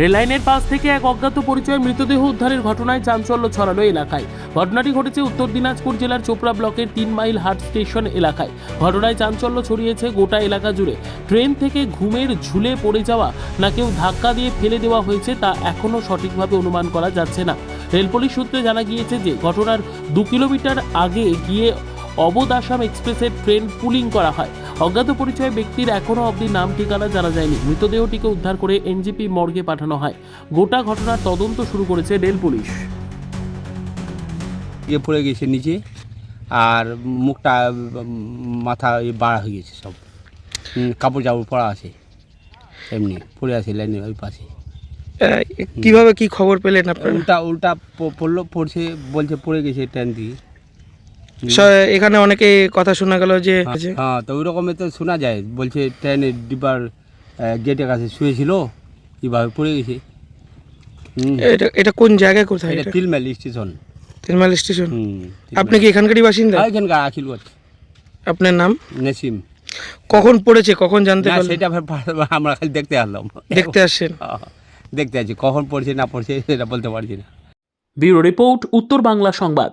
রেললাইনের পাশ থেকে এক অজ্ঞাত পরিচয় মৃতদেহ উদ্ধারের ঘটনায় চাঞ্চল্য ছড়ালো এলাকায়। ঘটনাটি ঘটেছে উত্তর দিনাজপুর জেলার চোপড়া ব্লকের তিন মাইল হাট স্টেশন এলাকায়। ঘটনায় চাঞ্চল্য ছড়িয়েছে গোটা এলাকা জুড়ে। ট্রেন থেকে ঘুমের ঝুলে পড়ে যাওয়া না কেউ ধাক্কা দিয়ে ফেলে দেওয়া হয়েছে তা এখনও সঠিকভাবে অনুমান করা যাচ্ছে না। রেল পুলিশ সূত্রে জানা গিয়েছে যে, ঘটনার দু কিলোমিটার আগে গিয়ে অবধ আসাম এক্সপ্রেসের ট্রেন পুলিং করা হয়। অজ্ঞাত পরিচয় ব্যক্তির এখনও অবধি নাম ঠিকানা জানা যায়নি। মৃতদেহটিকে উদ্ধার করে এনজিপি মর্গে পাঠানো হয়। গোটা ঘটনার তদন্ত শুরু করেছে রেল পুলিশ। ইয়ে পড়ে গেছে নিচে আর মুখটা মাথা বাড়া হয়ে গেছে সব। কাপড় চাপড় পরা আছে এমনি পড়ে আছে লাইনের ওই পাশে। কীভাবে কি খবর পেলেন আপনারা? উল্টা উল্টা প- পড়ল পড়ছে বলছে পড়ে গেছে ট্রেন দিয়ে। এখানে অনেকে কথা শোনা গেল যে হ্যাঁ তো ওই রকমের তো শোনা যায়। বলছে ট্রেনের ডিব্বার গেটের কাছে শুয়েছিল এইভাবে পড়ে গেছে। এটা এটা কোন জায়গায় কোথায় এটা এটা? স্টেশন। তিনমাইল স্টেশন। আপনি কি এখানকারই বাসিন্দা? এখানকার আখিলগঞ্জ আপনার নাম? নেসিম। কখন পড়েছে কখন জানতে পারলেন? সেটা আমরা খালি দেখতে আসলাম। দেখতে আসছেন? হ্যাঁ, দেখতে আছি কখন পড়ছে না পড়ছে সেটা বলতে পারছি না। ব্যুরো রিপোর্ট উত্তর বাংলা সংবাদ।